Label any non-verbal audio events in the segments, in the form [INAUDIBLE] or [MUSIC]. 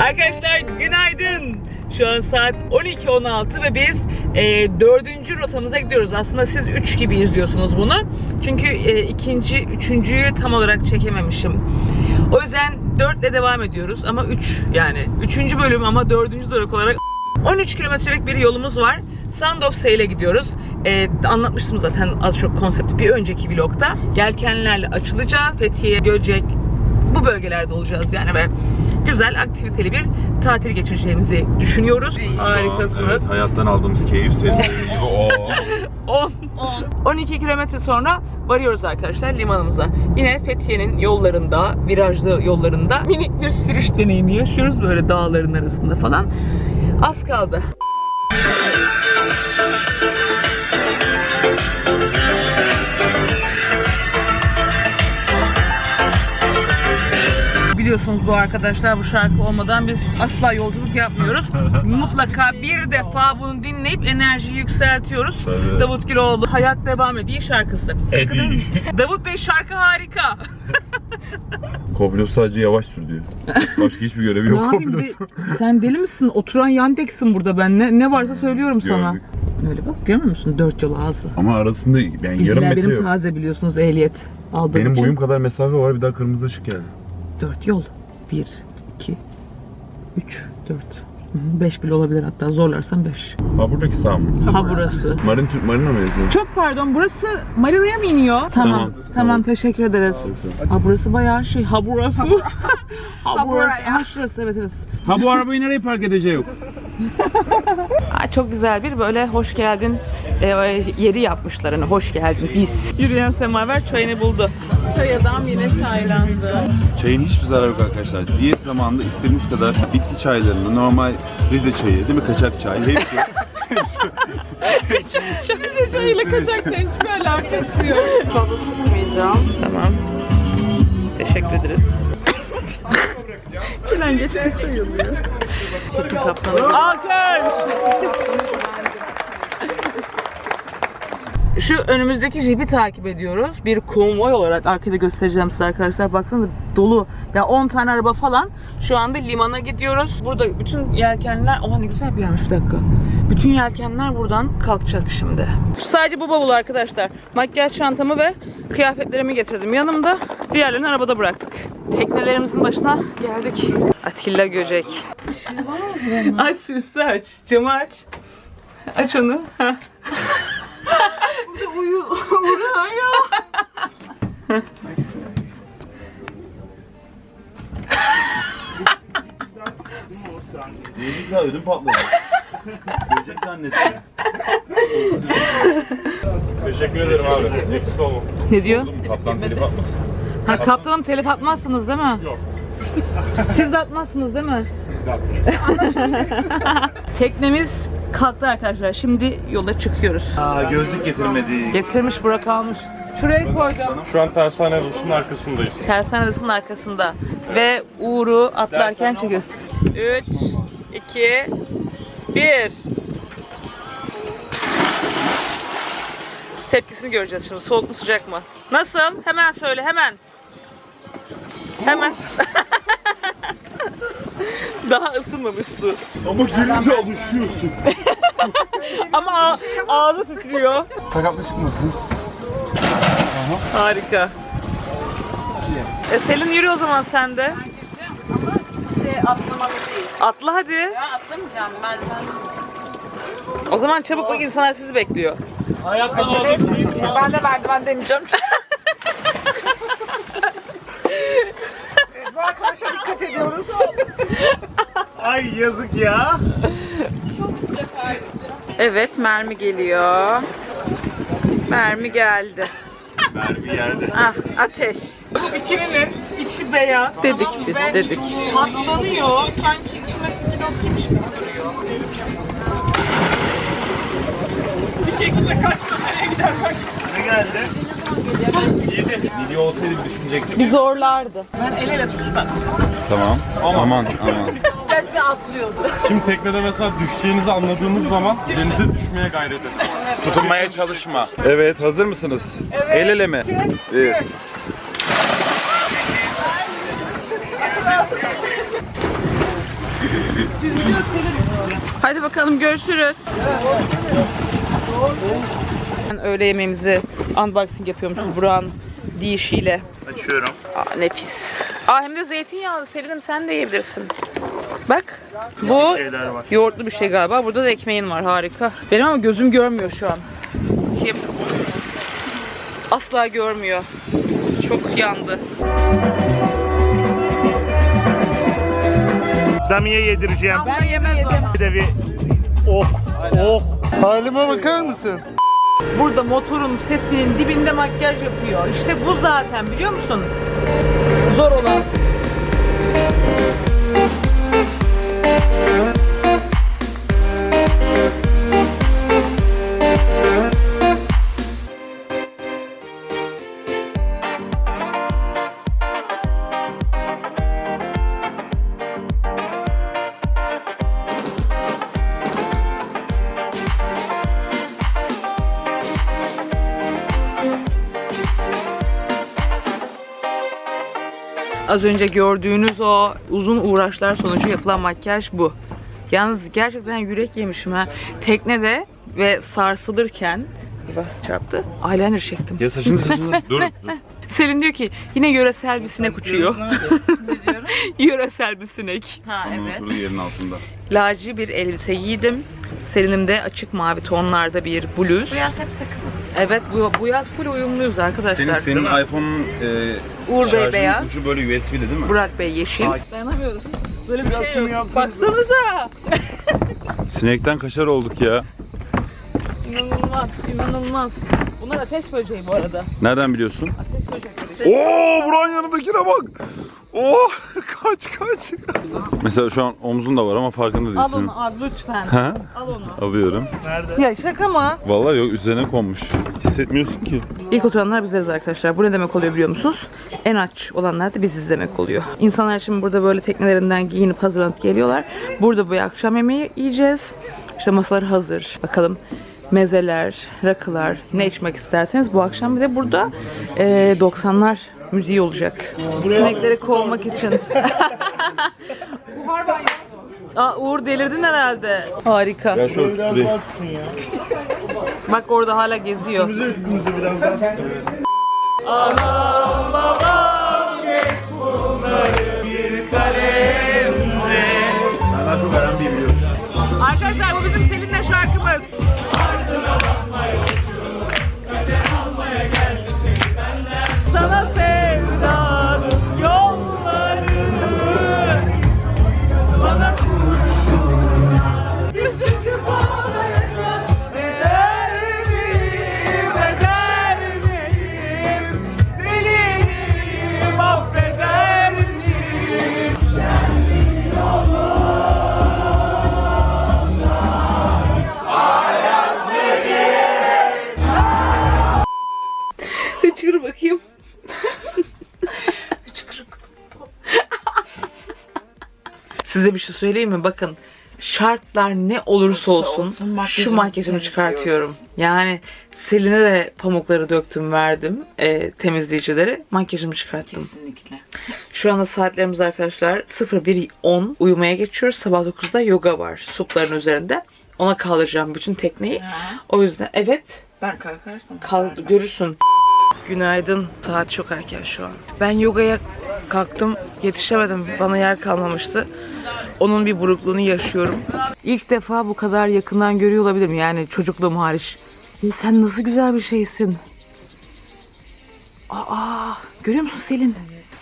Arkadaşlar günaydın. Şu an saat 12.16 ve biz e, dördüncü rotamıza gidiyoruz. Aslında siz 3 gibi izliyorsunuz bunu. Çünkü e, ikinci, üçüncüyü tam olarak çekememişim. O yüzden 4 ile devam ediyoruz ama 3 yani. Üçüncü bölüm ama dördüncü durak olarak 13 kilometrelik bir yolumuz var. Sound of Sail'e gidiyoruz. Ee, anlatmıştım zaten az çok konsepti bir önceki vlogda. Yelkenlerle açılacağız. Fethiye, Göcek bu bölgelerde olacağız yani ve güzel aktiviteli bir tatil geçireceğimizi düşünüyoruz. Harikasınız. Evet, hayattan aldığımız keyif senin dediğin gibi o. 10 12 kilometre sonra varıyoruz arkadaşlar limanımıza. Yine Fethiye'nin yollarında, virajlı yollarında minik bir sürüş deneyimi yaşıyoruz böyle dağların arasında falan. Az kaldı. Biliyorsunuz bu arkadaşlar bu şarkı olmadan biz asla yolculuk yapmıyoruz. [LAUGHS] Mutlaka bir defa bunu dinleyip enerjiyi yükseltiyoruz. Tabii. Davut Güloğlu Hayat Devam Ediyor şarkısı. Edi. Davut Bey şarkı harika. [LAUGHS] Kopilot sadece yavaş sür diyor. Başka hiçbir görevi yok kopilotun. Sen deli misin? Oturan Yandex'in burada ben. Ne, ne varsa söylüyorum sana. Gördük. Öyle bak görmüyor musun? Dört yol ağzı. Ama arasında yani yarım metre benim yok. taze biliyorsunuz ehliyet aldığım Benim için. boyum kadar mesafe var bir daha kırmızı ışık geldi. Dört yol. Bir, iki, üç, dört. Hı hı, Beş bile olabilir hatta zorlarsam beş. Ha buradaki sağ mı? Ha burası. Marin Türk Marina yazıyor? Çok pardon burası Marina'ya mı iniyor? Tamam. Tamam, Tamam. teşekkür ederiz. Ha burası bayağı şey. [LAUGHS] Ha burası. ha burası. Ha şurası evet evet. Ha bu arabayı nereye park edeceğim? Aa, [LAUGHS] çok güzel bir böyle hoş geldin e, yeri yapmışlar hani hoş geldin biz. Yürüyen semaver çayını buldu. Çay adam yine çaylandı. Çayın hiçbir zararı yok arkadaşlar. Diyet zamanında istediğiniz kadar bitki çaylarını, normal Rize çayı, değil mi? Kaçak çay, hepsi. [LAUGHS] Bize çayıyla kaçak çayın hiçbir alakası yok. Fazla sıkmayacağım. Tamam. Teşekkür ederiz. Gülen geçen çay oluyor. Çekim kaptanı. Alkış! Şu önümüzdeki jipi takip ediyoruz. Bir konvoy olarak arkada göstereceğim size arkadaşlar. Baksanıza dolu. Ya 10 tane araba falan. Şu anda limana gidiyoruz. Burada bütün yelkenler... Oha ne güzel bir yermiş bir dakika. Bütün yelkenler buradan kalkacak şimdi. Sadece bu bavul arkadaşlar. Makyaj çantamı ve kıyafetlerimi getirdim yanımda. Diğerlerini arabada bıraktık. Teknelerimizin başına geldik. Atilla Göcek. aç şu üstü aç. Camı aç. Aç onu. Burada uyu, uğruyor. Yedik ödüm patladı. Böcek zannettim. Teşekkür ederim abi. Eksik olma. Ne diyor? Kaptan telif atmasın. Ha kaptanım telif atmazsınız değil mi? Yok. Siz de atmazsınız değil mi? [LAUGHS] Teknemiz kalktı arkadaşlar. Şimdi yola çıkıyoruz. Aa gözlük getirmedi. Getirmiş Burak almış. Şuraya koydum. Şu an tersane adasının arkasındayız. Tersane adasının arkasında. Ve Uğur'u atlarken çekiyoruz. 3, 2, 1. Tepkisini göreceğiz şimdi. Soğuk mu sıcak mı? Nasıl? Hemen söyle hemen. Hemen. [LAUGHS] Daha ısınmamış su. Ama gelince alışıyorsun. [LAUGHS] Ama ağ- ağzı titriyor. Sakatlı çıkmasın. Harika. E Selin yürü o zaman sen de. Atlamalı değil. Atla hadi. Ya atlamayacağım ben sen. O zaman çabuk bak insanlar sizi bekliyor. Ben de merdiven deneyeceğim. [LAUGHS] Evet, Bu arkadaşa dikkat ediyoruz. Ay yazık ya. Evet mermi geliyor. Mermi geldi. Mermi yerde. Ah ateş. Bu bikininin içi beyaz. Dedik biz, dedik. Patlanıyor. Sanki içine kilot giymiş gibi duruyor. Bir şekilde kaçma nereye gidersen Ne geldi? Yedi. Dili olsaydı bir düşünecektim. Bir zorlardı. Ben el ele tutuşmak. Tamam. Aman aman. Gerçekten atlıyordu. Şimdi teknede mesela düşeceğinizi anladığınız zaman denize düşmeye gayret edin. Tutunmaya çalışma. Evet hazır mısınız? El ele mi? Evet. Hadi bakalım görüşürüz. Öğle yemeğimizi unboxing yapıyormuşuz Burak'ın deyişiyle. Açıyorum. Aa, nefis. Aa hem de zeytinyağlı. Selin'im sen de yiyebilirsin. Bak. Bu yoğurtlu bir şey galiba. Burada da ekmeğin var. Harika. Benim ama gözüm görmüyor şu an. Kim? Asla görmüyor. Çok yandı. Damiye yedireceğim. Ben yemedim. Bir de bir oh oh. Halime bakar mısın? Burada motorun sesinin dibinde makyaj yapıyor. İşte bu zaten biliyor musun? Az önce gördüğünüz o uzun uğraşlar sonucu yapılan makyaj bu. Yalnız gerçekten yürek yemişim ha. Teknede ve sarsılırken Bak çarptı. Eyeliner çektim. Ya saçını saçını. [LAUGHS] dur dur. Selin diyor ki yine yöresel bir sinek uçuyor. [LAUGHS] Ne diyorum? yöresel bir sinek. Ha evet. kuru yerin altında. Laci bir elbise giydim. Selin'im de açık mavi tonlarda bir bluz. Bu yaz hep takımız. Evet bu, bu yaz full uyumluyuz arkadaşlar. Senin senin iPhone'un e, Uğur Bey şarjının beyaz. ucu böyle USB'li değil mi? Burak Bey yeşil. Dayanamıyoruz. Böyle bir şey yok. Baksanıza. Sinekten kaşar olduk ya. İnanılmaz, inanılmaz. Bunlar ateş böceği bu arada. Nereden biliyorsun? Ateş böcekleri. Oo Burak'ın yanındakine bak. Oh [LAUGHS] kaç kaç. Mesela şu an omzun da var ama farkında Al değilsin. onu abi lütfen. Ha? Al onu. Alıyorum. Nerede? Ya şaka mı? Vallahi yok üzerine konmuş. Hissetmiyorsun ki. İlk oturanlar bizleriz arkadaşlar. Bu ne demek oluyor biliyor musunuz? En aç olanlar da biziz demek oluyor. İnsanlar şimdi burada böyle teknelerinden giyinip hazırlanıp geliyorlar. Burada bu akşam yemeği yiyeceğiz. İşte masalar hazır. Bakalım mezeler, rakılar, ne içmek isterseniz bu akşam bir de burada eee, 90'lar müziği olacak. Sinekleri kovmak için. [LAUGHS] Aa, Uğur delirdin herhalde. Harika. Ya şöyle tutayım. Bak orada hala geziyor. Üstümüzü biraz daha. Ben çok önemli biliyorum. Arkadaşlar bu bizim Selin'le şey söyleyeyim mi? Bakın şartlar ne olursa olsun, olsun, şu makyajımızı makyajımı çıkartıyorum. Yani Selin'e de pamukları döktüm verdim e, temizleyicileri. Makyajımı çıkarttım. Kesinlikle. Şu anda saatlerimiz arkadaşlar 01.10 uyumaya geçiyoruz. Sabah 9'da yoga var supların üzerinde. Ona kaldıracağım bütün tekneyi. Ha, O yüzden evet ben kalkarsam. Kal görürsün. Günaydın. Saat çok erken şu an. Ben yogaya kalktım. Yetişemedim. Bana yer kalmamıştı. Onun bir burukluğunu yaşıyorum. İlk defa bu kadar yakından görüyor olabilirim. Yani çocukluğum hariç. Ya sen nasıl güzel bir şeysin. Aa, görüyor musun Selin?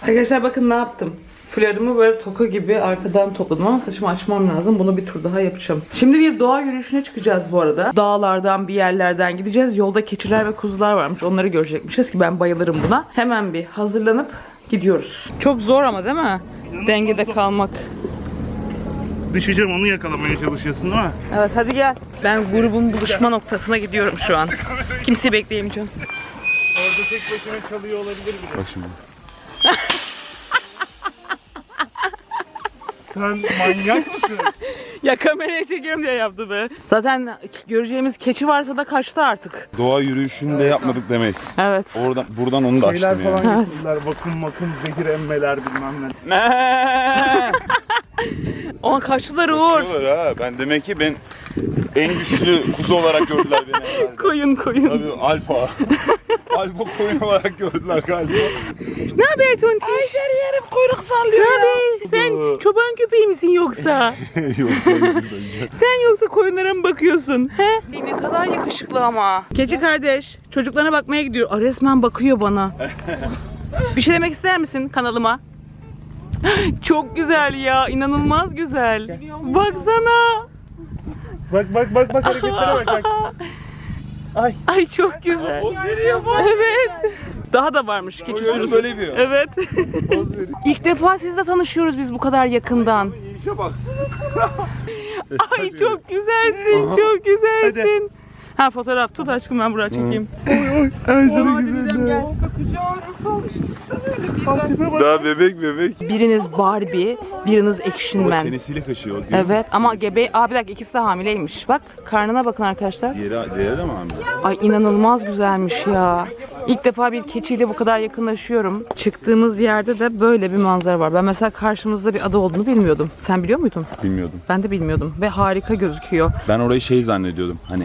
Arkadaşlar bakın ne yaptım. Flörümü böyle toka gibi arkadan topladım ama saçımı açmam lazım. Bunu bir tur daha yapacağım. Şimdi bir doğa yürüyüşüne çıkacağız bu arada. Dağlardan bir yerlerden gideceğiz. Yolda keçiler ve kuzular varmış. Onları görecekmişiz ki ben bayılırım buna. Hemen bir hazırlanıp gidiyoruz. Çok zor ama değil mi? Dengede kalmak. Düşeceğim onu yakalamaya çalışıyorsun değil mi? Evet hadi gel. Ben grubun buluşma noktasına gidiyorum şu an. Kimseyi bekleyemeyeceğim. Orada tek başına kalıyor olabilir bile. Bak şimdi. [LAUGHS] Sen manyak mısın? Ya kameraya çekiyorum diye yaptı be. Zaten göreceğimiz keçi varsa da kaçtı artık. Doğa yürüyüşünü de yapmadık demeyiz. Evet. Oradan buradan onu da Şeyler açtım yani. falan getirdiler. Bakım makım zehir emmeler bilmem ne. [LAUGHS] Ama kaçtılar Uğur. Diyorlar ha. Ben demek ki ben en güçlü kuzu olarak gördüler beni herhalde. [LAUGHS] Koyun koyun. Tabii alfa. [LAUGHS] alfa koyun olarak gördüler galiba. Ne haber Tontiş? Ay her yerim kuyruk sallıyor Ne haber? Sen çoban köpeği misin yoksa? [LAUGHS] Yok Sen yoksa koyunlara mı bakıyorsun? He? Ne kadar yakışıklı ama. Gece kardeş çocuklarına bakmaya gidiyor. Aa, resmen bakıyor bana. Bir şey demek ister misin kanalıma? [LAUGHS] Çok güzel ya. inanılmaz güzel. Baksana. Bak bak bak bak hareketlere bak bak. [LAUGHS] Ay. Ay çok güzel. Evet. Daha da varmış keçi sürüsü. böyle bir. Evet. [LAUGHS] İlk defa sizle tanışıyoruz biz bu kadar yakından. İşe bak. Ay çok güzelsin, çok güzelsin. Ha fotoğraf tut aşkım ben buraya çekeyim. Ay sana güzel. Daha bebek bebek. Biriniz Barbie, biriniz Action Man. Çenesiyle kaşıyor. Evet ama gebe... Aa bir dakika ikisi de hamileymiş. Bak karnına bakın arkadaşlar. Diğeri, diğeri de mi hamile? Ay inanılmaz güzelmiş ya. İlk defa bir keçiyle bu kadar yakınlaşıyorum. Çıktığımız yerde de böyle bir manzara var. Ben mesela karşımızda bir ada olduğunu bilmiyordum. Sen biliyor muydun? Bilmiyordum. Ben de bilmiyordum ve harika gözüküyor. Ben orayı şey zannediyordum. Hani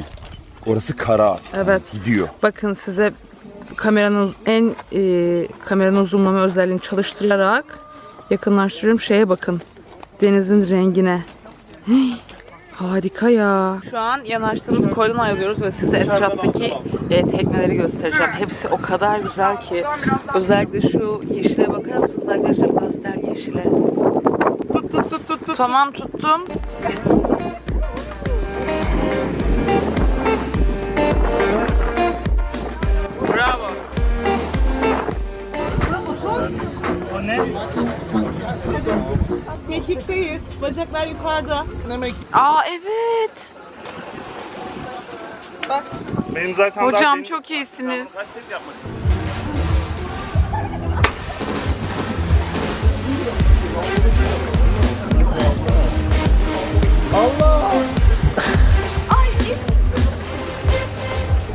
orası kara. Evet. Gidiyor. Bakın size kameranın en e, kameranın zoomlama özelliğini çalıştırarak yakınlaştırıyorum. Şeye bakın. Denizin rengine. Hey, harika ya. Şu an yanaştığımız koydan ayrılıyoruz ve size etraftaki e, tekneleri göstereceğim. Hepsi o kadar güzel ki. Özellikle şu yeşile bakar mısınız arkadaşlar? Pastel yeşile. Tut tut tut tut tut. Tamam tuttum. O ne? Mekikteyiz. Bacaklar yukarıda. Ne mekik? Aa evet. Benim zaten Hocam deniz- çok iyisiniz.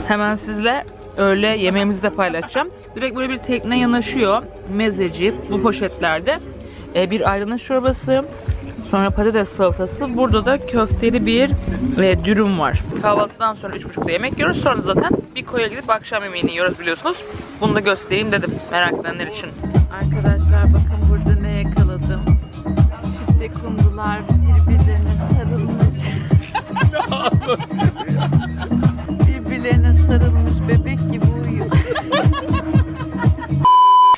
Hemen sizle öğle yemeğimizi de paylaşacağım. Direkt böyle bir tekne yanaşıyor. Mezeci bu poşetlerde. Ee, bir ayranın çorbası, sonra patates salatası. Burada da köfteli bir e, dürüm var. Kahvaltıdan sonra 3.30'da yemek yiyoruz. Sonra zaten bir koya gidip akşam yemeğini yiyoruz biliyorsunuz. Bunu da göstereyim dedim merak edenler için. Arkadaşlar bakın burada ne yakaladım. Çifte kumrular birbirlerine sarılmış. [LAUGHS] [LAUGHS] birbirlerine sarılmış bebek gibi uyuyor. [LAUGHS]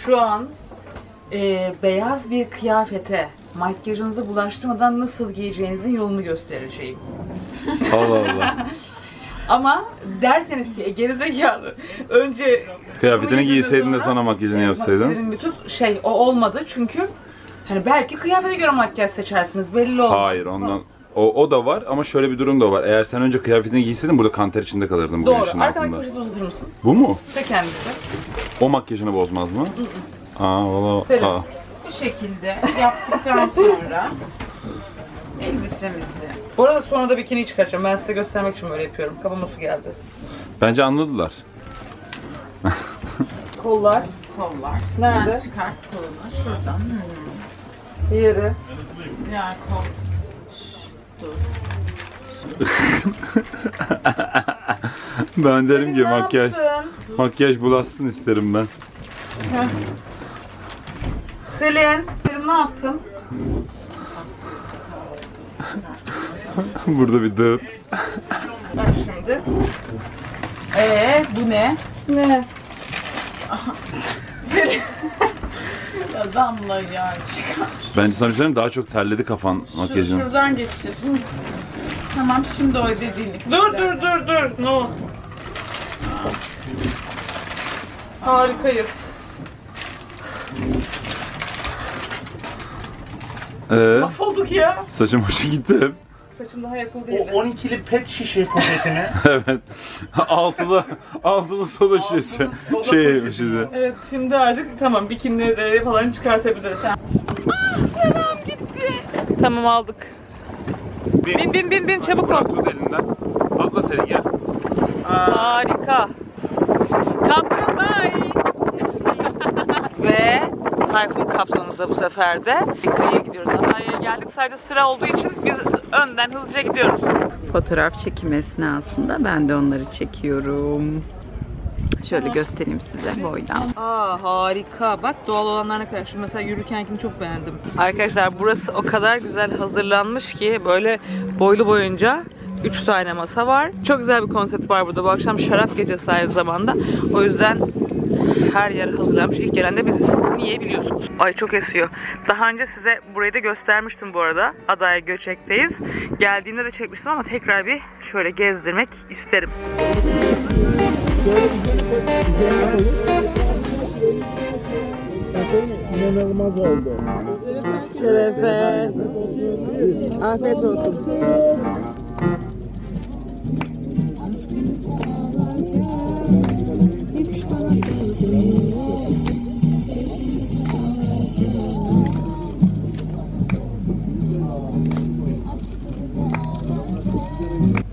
Şu an e, beyaz bir kıyafete makyajınızı bulaştırmadan nasıl giyeceğinizin yolunu göstereceğim. [LAUGHS] Allah Allah. [LAUGHS] Ama derseniz ki "E, gerizekalı önce Kıyafetini giyseydin de sonra- makyajını yapsaydın. Makyajını bir tut şey o olmadı çünkü hani belki kıyafete göre makyaj seçersiniz belli olmaz. Hayır ondan. O, o da var ama şöyle bir durum da var. Eğer sen önce kıyafetini giyseydin burada kanter içinde kalırdın bu Doğru. güneşin Arkadaki altında. poşeti uzatır mısın? Bu mu? Ve kendisi. O makyajını bozmaz mı? Aa valla. Selim. Aa. Bu şekilde yaptıktan sonra elbisemizi Bu arada sonra da bikini çıkaracağım. Ben size göstermek için böyle yapıyorum. Kabıma su geldi. Bence anladılar. [LAUGHS] Kollar. kollar. Nerede? Sen çıkart kolunu şuradan. Diğeri. Diğer kol. Dur. Ben derim ki makyaj yaptın? makyaj bulaşsın isterim ben. Selin. Selin ne yaptın? [LAUGHS] Burada bir dağıt. Bak şimdi. Ee bu ne? Ne? Damla ya çıkar. Bence sana bir şey söyleyeyim mi? daha çok terledi kafan Şu, makyajın. şuradan geçir. Tamam şimdi o dediğini. Dur dur dur dur. No. Harikayız. Ee, Mahvolduk ya. saçım hoşa gitti. Saçım daha yapıldı O değil. 12'li pet şişe poşetini [LAUGHS] evet. altılı, altılı soda şişesi. soda Şey poşeti. Evet şimdi artık tamam bikinileri falan çıkartabiliriz. Tamam gitti. Tamam aldık. Bin bin bin bin çabuk ol. Tut elinden. Atla senin gel. Harika. Kaplumbağa. [LAUGHS] Ve Tayfun kaptanımızla bu sefer de. Kıyıya gidiyoruz. Antalya'ya geldik. Sadece sıra olduğu için biz önden hızlıca gidiyoruz. Fotoğraf çekim esnasında ben de onları çekiyorum. Şöyle göstereyim size boydan. Aa harika. Bak doğal olanlar ne kadar. Şimdi mesela yürürkenkini çok beğendim. Arkadaşlar burası o kadar güzel hazırlanmış ki böyle boylu boyunca 3 tane masa var. Çok güzel bir konsept var burada. Bu akşam şarap gecesi aynı zamanda. O yüzden her yer hazırlanmış. İlk gelen de biziz. Niye biliyorsunuz? Ay çok esiyor. Daha önce size burayı da göstermiştim bu arada. Adaya Göçek'teyiz. Geldiğimde de çekmiştim ama tekrar bir şöyle gezdirmek isterim. Şerefe. Afiyet olsun.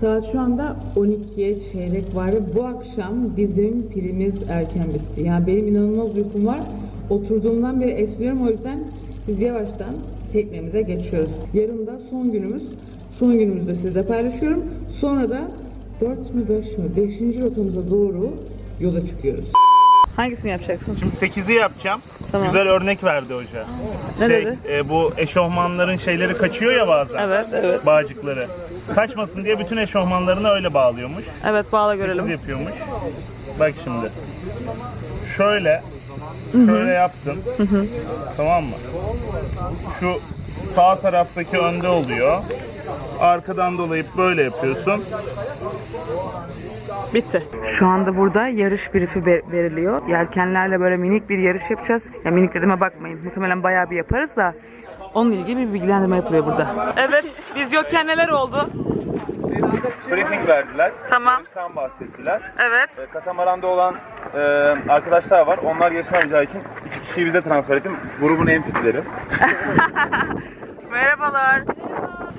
Saat şu anda 12'ye çeyrek var ve bu akşam bizim pilimiz erken bitti. Yani benim inanılmaz uykum var. Oturduğumdan beri esniyorum o yüzden biz yavaştan teknemize geçiyoruz. Yarın da son günümüz. Son günümüzde sizle paylaşıyorum. Sonra da 4 mü 5 mi 5. rotamıza doğru yola çıkıyoruz. Hangisini yapacaksın? Şimdi 8'i yapacağım. Tamam. Güzel örnek verdi hoca. Ne şey, dedi? e, bu eşofmanların şeyleri kaçıyor ya bazen. Evet, evet. Bağcıkları. Kaçmasın diye bütün eşofmanlarını öyle bağlıyormuş. Evet bağla görelim. yapıyormuş. Bak şimdi. Şöyle şöyle yaptım. Tamam mı? Şu sağ taraftaki önde oluyor. Arkadan dolayıp böyle yapıyorsun. Bitti. Şu anda burada yarış brifi ver- veriliyor. Yelkenlerle böyle minik bir yarış yapacağız. Ya minik dediğime bakmayın. Muhtemelen bayağı bir yaparız da. Onunla ilgili bir bilgilendirme yapılıyor burada. Evet, biz yokken neler oldu? Briefing verdiler. Tamam. Yarıştan bahsettiler. Evet. E, Katamaranda olan e, arkadaşlar var. Onlar yarışamayacağı için iki kişiyi bize transfer ettim. Grubun en fitleri. [LAUGHS] Merhabalar.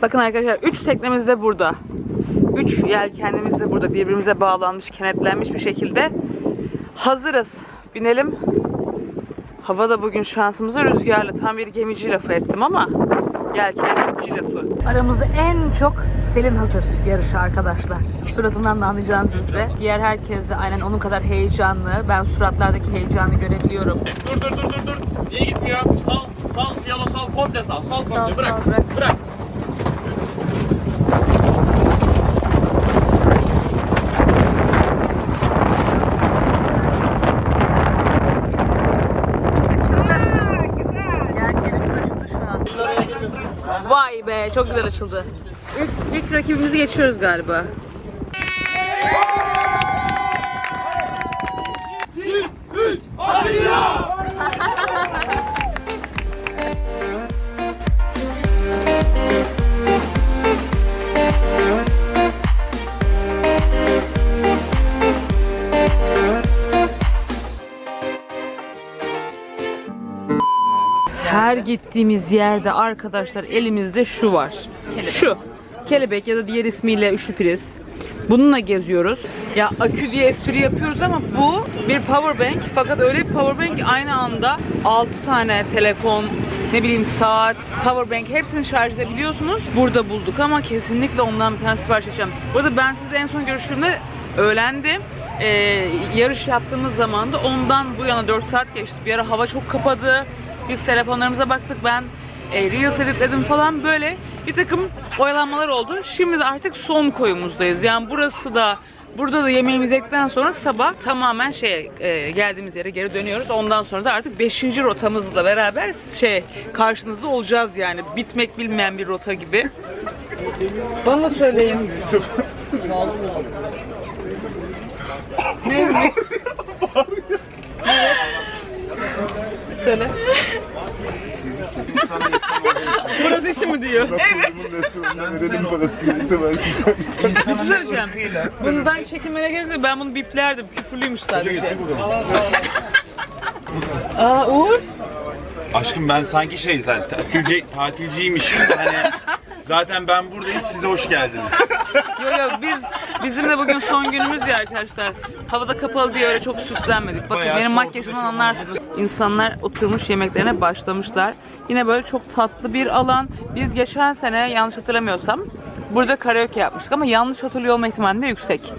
Bakın arkadaşlar 3 teknemiz de burada. 3 yelkenimiz de burada birbirimize bağlanmış, kenetlenmiş bir şekilde. Hazırız. Binelim. Hava da bugün şansımıza rüzgarlı. Tam bir gemici lafı ettim ama yelkenci lafı. Aramızda en çok Selin hazır yarışı arkadaşlar. Suratından da anlayacağınız üzere. Diğer herkes de aynen onun kadar heyecanlı. Ben suratlardaki heyecanı görebiliyorum. Dur dur dur dur dur. Niye gitmiyor? Sal sal piyano sal komple sal sal komple Sal, bırak. sal, bırak. bırak. Yelkenim açıldı şu an. Çok güzel açıldı. İlk, ilk rakibimizi geçiyoruz galiba. Gittiğimiz yerde arkadaşlar elimizde şu var. Şu. Kelebek ya da diğer ismiyle üçlü priz. Bununla geziyoruz. Ya akü diye espri yapıyoruz ama bu bir power bank. Fakat öyle bir power bank aynı anda 6 tane telefon, ne bileyim saat, power bank hepsini şarj edebiliyorsunuz. Burada bulduk ama kesinlikle ondan bir tane sipariş edeceğim. Bu arada ben size en son görüştüğümde öğlendim. Ee, yarış yaptığımız zaman da ondan bu yana 4 saat geçti. Bir ara hava çok kapadı. Biz telefonlarımıza baktık. Ben e, Reels editledim falan böyle bir takım oyalanmalar oldu. Şimdi de artık son koyumuzdayız. Yani burası da burada da yemeğimizi yedikten sonra sabah tamamen şey geldiğimiz yere geri dönüyoruz. Ondan sonra da artık 5. rotamızla beraber şey karşınızda olacağız yani. Bitmek bilmeyen bir rota gibi. Bana söyleyin. [LAUGHS] ne? ne? Söyle. Burası işi mi diyor? Evet. Verelim parasını. Bir şey söyleyeceğim. Bundan çekinmene gerek yok. Ben bunu biplerdim. Küfürlüymüş sadece. Aa Uğur. Aşkım ben sanki şey zaten tatilci, tatilciymişim de hani zaten ben buradayım size hoş geldiniz. [LAUGHS] Yok yok biz bizim de bugün son günümüz ya arkadaşlar. Havada kapalı diye öyle çok süslenmedik. Bakın Bayağı benim şort, makyajımdan anlarsınız. insanlar oturmuş yemeklerine başlamışlar. Yine böyle çok tatlı bir alan. Biz geçen sene yanlış hatırlamıyorsam burada karaoke yapmıştık ama yanlış hatırlıyor olma ihtimali de yüksek.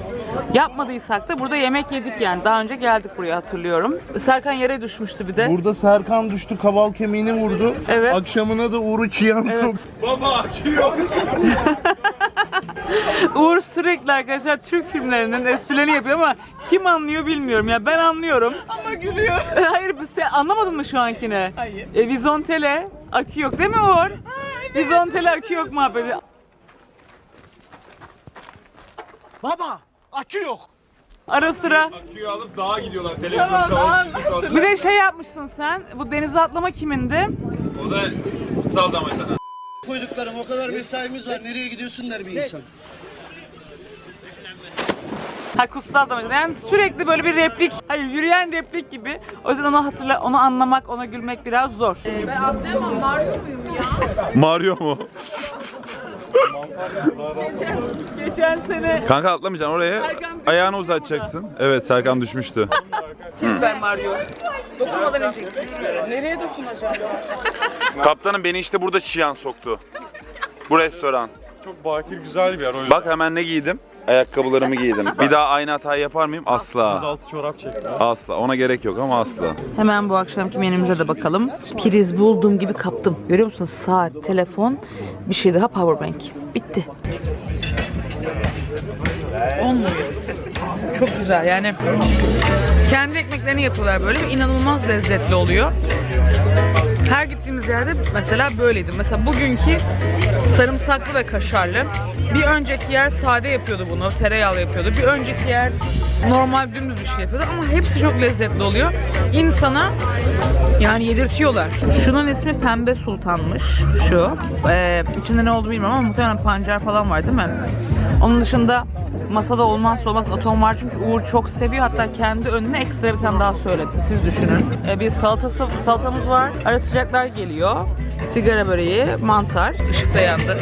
Yapmadıysak da burada yemek yedik yani. Daha önce geldik buraya hatırlıyorum. Serkan yere düşmüştü bir de. Burada Serkan düştü, kaval kemiğini vurdu. Evet. Akşamına da Uğur'u çiyan soktu. [LAUGHS] Uğur sürekli arkadaşlar Türk filmlerinin esprilerini yapıyor ama kim anlıyor bilmiyorum ya ben anlıyorum. Ama gülüyor. [LAUGHS] Hayır sen anlamadın mı şu ankine? Hayır. E, vizontele akı yok değil mi Uğur? Vizontele akı yok muhabbeti. Baba, akü yok. Ara sıra. Aküyü alıp dağa gidiyorlar. Televizyon çalışıyor. Bir de şey yapmıştın sen. Bu denize atlama kimindi? O da kutsal damacana. koyduklarım o kadar mesaimiz var. Nereye gidiyorsun der bir insan. Ha kutsal atlama. Yani sürekli böyle bir replik. Hayır yürüyen replik gibi. O yüzden onu hatırla, onu anlamak, ona gülmek biraz zor. ben atlayamam. Mario muyum ya? Mario mu? [LAUGHS] Geçen sene Kanka atlamayacaksın oraya. Serkan düşmüş Ayağını ya uzatacaksın. Evet Serkan düşmüştü. ben Mario. Dokunmadan ineceksin hiçbir yere. Nereye dokunacağım? [LAUGHS] Kaptanım beni işte burada çiyan soktu. Bu restoran. Çok bakir güzel bir yer o yüzden. Bak hemen ne giydim? Ayakkabılarımı giydim. Bir daha aynı hatayı yapar mıyım? Asla. altı çorap çekti. Asla. Ona gerek yok ama asla. Hemen bu akşamki menümüze de bakalım. Priz bulduğum gibi kaptım. Görüyor musun? Saat, telefon, bir şey daha powerbank. Bitti. 10 Çok güzel yani. Kendi ekmeklerini yapıyorlar böyle inanılmaz lezzetli oluyor. Her gittiğimiz yerde mesela böyleydi. Mesela bugünkü sarımsaklı ve kaşarlı. Bir önceki yer sade yapıyordu bunu, tereyağlı yapıyordu. Bir önceki yer normal dümdüz bir şey yapıyordu ama hepsi çok lezzetli oluyor. İnsana yani yedirtiyorlar. Şunun ismi Pembe Sultan'mış şu. Ee, içinde ne olduğunu bilmiyorum ama muhtemelen pancar falan var değil mi? Onun dışında masada olmazsa olmaz atom var çünkü Uğur çok seviyor. Hatta kendi önüne ekstra bir tane daha söyledi. Siz düşünün. Ee, bir salatası, salatamız var. Ara sıcaklar geliyor. Sigara böreği, mantar. Işık da yandı.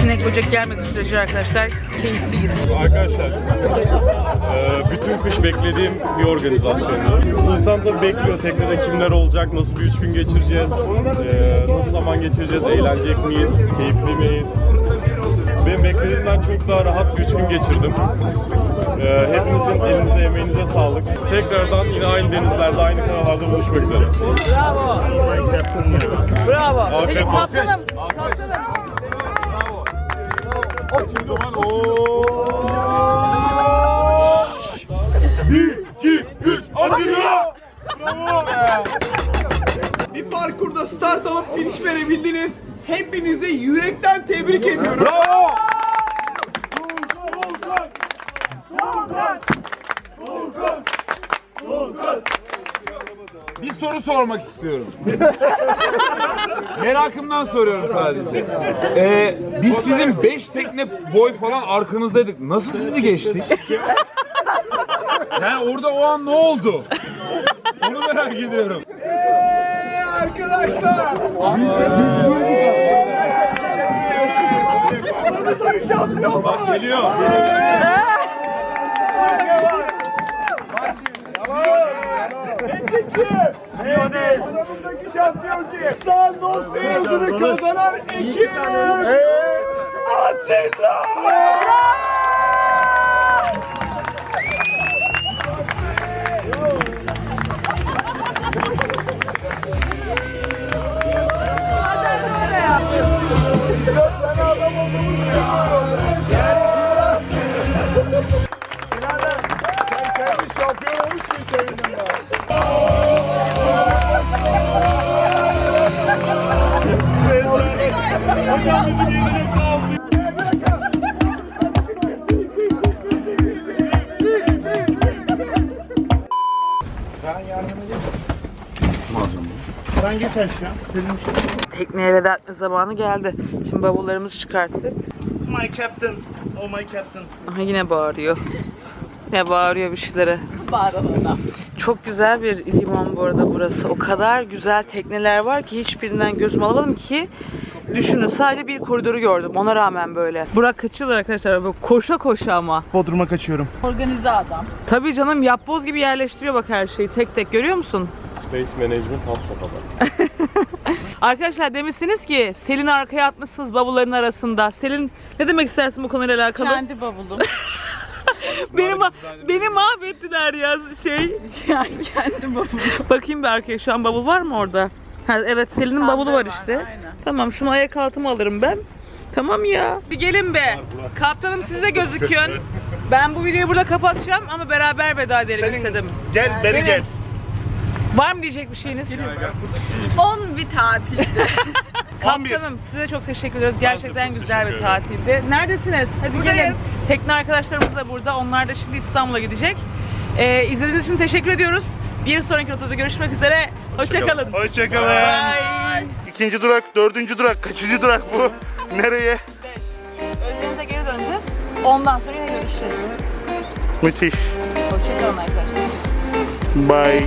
Sinek böcek gelmediği sürece arkadaşlar keyifliyiz. Arkadaşlar, eee, bütün kış beklediğim bir organizasyondu. İnsan da bekliyor teknede kimler olacak, nasıl bir üç gün geçireceğiz, eee, nasıl zaman geçireceğiz, eğlenecek miyiz, keyifli miyiz? Ben beklediğimden çok daha rahat bir üç gün geçirdim. Eee, hepinizin elinize emeğinize sağlık. Tekrardan yine aynı denizlerde, aynı kanallarda buluşmak üzere. Bravo. Bravo. Afiyet olsun. kaptanım. Kaptanım. Bir parkurda start alıp finish verebildiniz. Hepinizi yürekten tebrik ediyorum. Bir soru sormak istiyorum. [LAUGHS] Merakımdan soruyorum sadece. Ee, biz sizin 5 tekne boy falan arkanızdaydık. Nasıl sizi geçtik? Yani orada o an ne oldu? Onu merak ediyorum. Arkadaşlar. Geliyor. Aramızdaki şampiyon ki. Stan dosya yazını kazanan ekip. Atilla. Ben geç aşağı. Senin için. Tekneye veda etme zamanı geldi. Şimdi bavullarımızı çıkarttık. My captain. Oh my captain. Aha yine bağırıyor. Yine bağırıyor bir şeylere. Çok güzel bir liman bu arada burası. O kadar güzel tekneler var ki hiçbirinden gözüm alamadım ki. Düşünün sadece bir koridoru gördüm ona rağmen böyle. Burak kaçıyorlar arkadaşlar böyle koşa koşa ama. Bodrum'a kaçıyorum. Tabii canım yapboz gibi yerleştiriyor bak her şeyi tek tek görüyor musun? Space Management hat safhada. [LAUGHS] Arkadaşlar demişsiniz ki Selin'i arkaya atmışsınız bavulların arasında. Selin ne demek istersin bu konuyla alakalı? Kendi bavulum. [LAUGHS] beni, ma- beni mahvettiler ya şey. [LAUGHS] yani kendi bavulum. Bakayım bir arkaya şu an bavul var mı orada? Ha, evet Selin'in bavulu var işte. aynen. Tamam şunu ayak altıma alırım ben. Tamam ya. Bir gelin be. Kaptanım siz de gözüküyorsun. Ben bu videoyu burada kapatacağım ama beraber veda edelim istedim. Gel beri gel. Var mı diyecek bir şeyiniz? 10 bir tatilde. [LAUGHS] 11. Kaptanım size çok teşekkür ediyoruz. Gerçekten güzel bir tatildi. Neredesiniz? Hadi gelin. Tekne arkadaşlarımız da burada. Onlar da şimdi İstanbul'a gidecek. Ee, izlediğiniz için teşekkür ediyoruz. Bir sonraki rotada görüşmek üzere. Hoşçakalın. Hoşçakalın. İkinci durak, dördüncü durak, kaçıncı durak bu? [LAUGHS] Nereye? Beş. Önümüze geri döneceğiz. Ondan sonra yine görüşeceğiz. Müthiş. Hoşçakalın arkadaşlar. Bye. Bye.